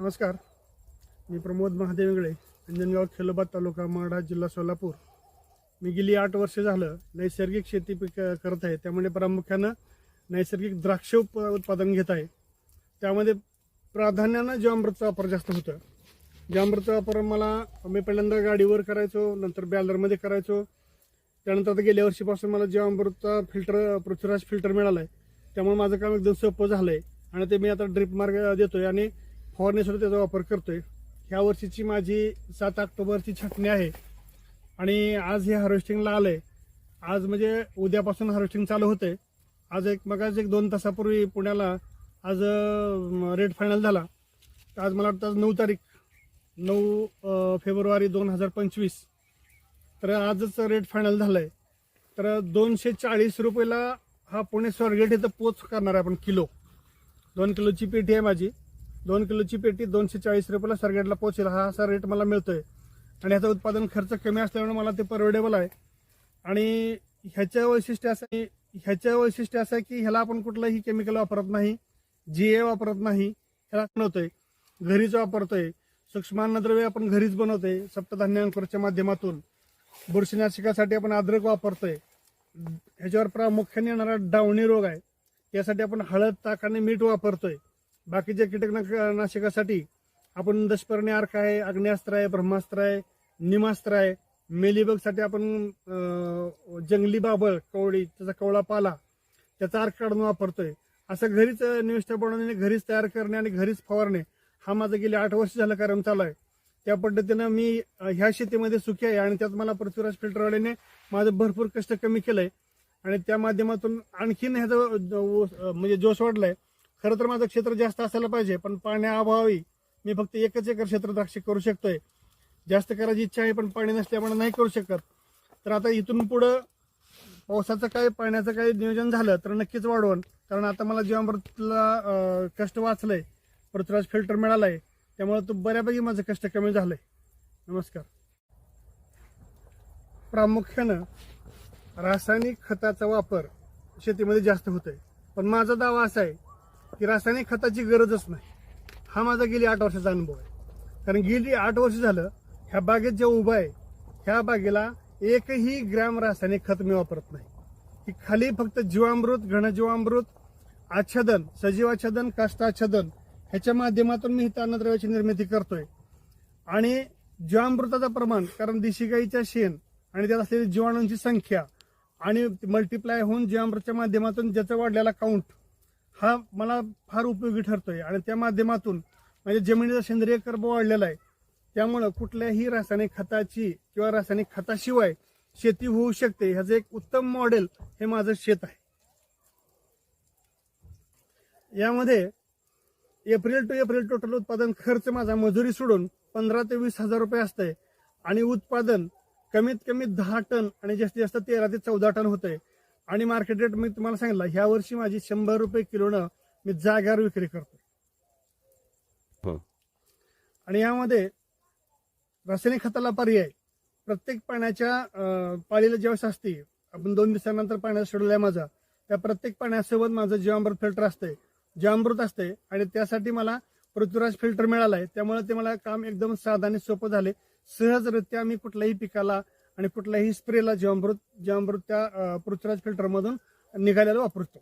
नमस्कार. मी प्रमोद महादेवेंगळे अंजनगाव खेलोबा तालुका माडा जिल्हा सोलापूर. मी गेली आठ वर्ष झालं नैसर्गिक शेती पिक करत आहे. त्यामुळे प्रामुख्यानं नैसर्गिक द्राक्ष उप उत्पादन घेत आहे. त्यामध्ये प्राधान्यानं जीवामृतचा वापर जास्त होतं. जीवामृतचा वापर मला मी पहिल्यांदा गाडीवर करायचो नंतर बॅलरमध्ये करायचो. त्यानंतर आता गेल्या वर्षीपासून मला जीवामृतचा फिल्टर पृथ्वीराज फिल्टर मिळाला आहे त्यामुळे माझं काम एकदम सोपं झालं आहे आणि ते मी आता ड्रिप मार्ग देतो आहे आणि फवारणीसाठी त्याचा वापर करतोय. ह्या वर्षीची माझी सात ऑक्टोबरची छाटणी आहे. आणि आज हे हार्वेस्टिंगला आलंय. आज म्हणजे उद्यापासून हार्वेस्टिंग चालू होते आज एक मगाच एक दोन तासापूर्वी पुण्याला आज रेट फायनल झाला. तर आज मला वाटतं आज नऊ तारीख नऊ फेब्रुवारी दोन हजार पंचवीस. तर आजच रेट फायनल झालाय. तर दोनशे चाळीस रुपयाला हा पुणे स्वारगेट इथं पोच करणार आहे आपण किलो. दोन किलोची पेटी आहे माझी. दोन किलोची पेटी दोनशे चाळीस रुपयाला सरगेटला पोचेल हा असा रेट मला मिळतोय. आणि ह्याचा उत्पादन खर्च कमी असल्यामुळे मला ते परवडेबल आहे. आणि ह्याच्या वैशिष्ट्य असं ह्याच्या वैशिष्ट्य असं आहे की ह्याला आपण कुठलंही केमिकल वापरत नाही जी ए वापरत नाही ह्याला बनवतोय. घरीच वापरतोय. सूक्ष्मान्नद्रव्य आपण घरीच बनवतोय सप्तधान्य अंकुरच्या माध्यमातून. बुरशीनाशिकासाठी आपण अद्रक वापरतोय. ह्याच्यावर प्रामुख्याने येणारा डावणी रोग आहे. त्यासाठी आपण हळद ताक आणि मीठ वापरतोय. बाकीच्या कीटकनाशकासाठी आपण दशपर्णी अर्क आहे अग्नेस्त्र आहे ब्रह्मास्त्र आहे निमास्त्र आहे मेलीबगसाठी आपण जंगली बाबळ कवळी त्याचा कवळा पाला त्याचा अर्क काढून वापरतोय. असं घरीच निविष्ठा बनवणे घरीच तयार करणे आणि घरीच फवारणे हा माझं गेले आठ वर्ष झालं कार्यक्रम चालू आहे. त्या पद्धतीनं मी ह्या शेतीमध्ये सुखी आहे आणि त्यात मला पृथ्वीराज फिल्टरवाल्याने माझं भरपूर कष्ट कमी केलंय. आणि त्या माध्यमातून आणखीन ह्याचा म्हणजे जोश वाढलाय. खरं तर माझं क्षेत्र जास्त असायला पाहिजे पण पाण्याअभावी मी फक्त एकच एकर क्षेत्र द्राक्ष करू शकतोय. जास्त करायची इच्छा आहे पण पाणी नसल्यामुळे नाही करू शकत. तर आता इथून पुढं पावसाचं काय पाण्याचं काही नियोजन झालं तर नक्कीच वाढवण कारण आता मला जीवामृतला कष्ट वाचलंय पृथ्वीराज फिल्टर मिळालाय त्यामुळे तो बऱ्यापैकी माझं कष्ट कमी झालंय. नमस्कार. प्रामुख्यानं रासायनिक खताचा वापर शेतीमध्ये जास्त होतोय. पण माझा दावा असा आहे की रासायनिक खताची गरजच नाही. हा माझा गेली आठ वर्षाचा अनुभव आहे. कारण गेली आठ वर्ष झालं ह्या बागेत जे उभं आहे ह्या बागेला एकही ग्रॅम रासायनिक खत मी वापरत नाही. की खाली फक्त जीवामृत घनजीवामृत आच्छादन सजीव आच्छादन काष्टाच्छादन ह्याच्या माध्यमातून मी हिता अन्नद्रव्याची निर्मिती करतोय. आणि जीवामृताचं प्रमाण कारण देशी गाईच्या शेण आणि त्यात असलेली जीवाणूंची संख्या आणि मल्टिप्लाय होऊन जीवामृतच्या माध्यमातून ज्याचा वाढलेला काउंट हा मला फार उपयोगी ठरतोय. आणि त्या माध्यमातून म्हणजे जमिनीचा सेंद्रिय कर्ब वाढलेला आहे. त्यामुळं कुठल्याही रासायनिक खताची किंवा रासायनिक खताशिवाय शेती होऊ शकते ह्याचं एक उत्तम मॉडेल हे माझं शेत आहे. यामध्ये एप्रिल टू एप्रिल टोटल उत्पादन खर्च माझा मजुरी सोडून पंधरा ते वीस हजार रुपये असतंय. आणि उत्पादन कमीत कमी दहा टन आणि जास्तीत जास्त तेरा ते चौदा टन होतंय. आणि मार्केट रेट मी तुम्हाला सांगितलं ह्या वर्षी माझी शंभर रुपये किलोनं मी जाग्यावर विक्री करतो हो. आणि यामध्ये रासायनिक खताला पर्याय प्रत्येक पाण्याच्या पाळीला ज्यावेळेस असते आपण दोन दिवसानंतर पाण्याचा शेड्यूल आहे माझा त्या प्रत्येक पाण्यासोबत माझं जीवामृत फिल्टर असतंय जीवामृत असते आणि त्यासाठी मला पृथ्वीराज फिल्टर मिळालाय त्यामुळे ते मला काम एकदम साधं आणि सोपं झाले सहजरित्या मी कुठल्याही पिकाला आणि कुठल्याही स्प्रेला जीवामृत जीवामृत त्या पृथ्वीराज फिल्टरमधून निघालेलं वापरतो.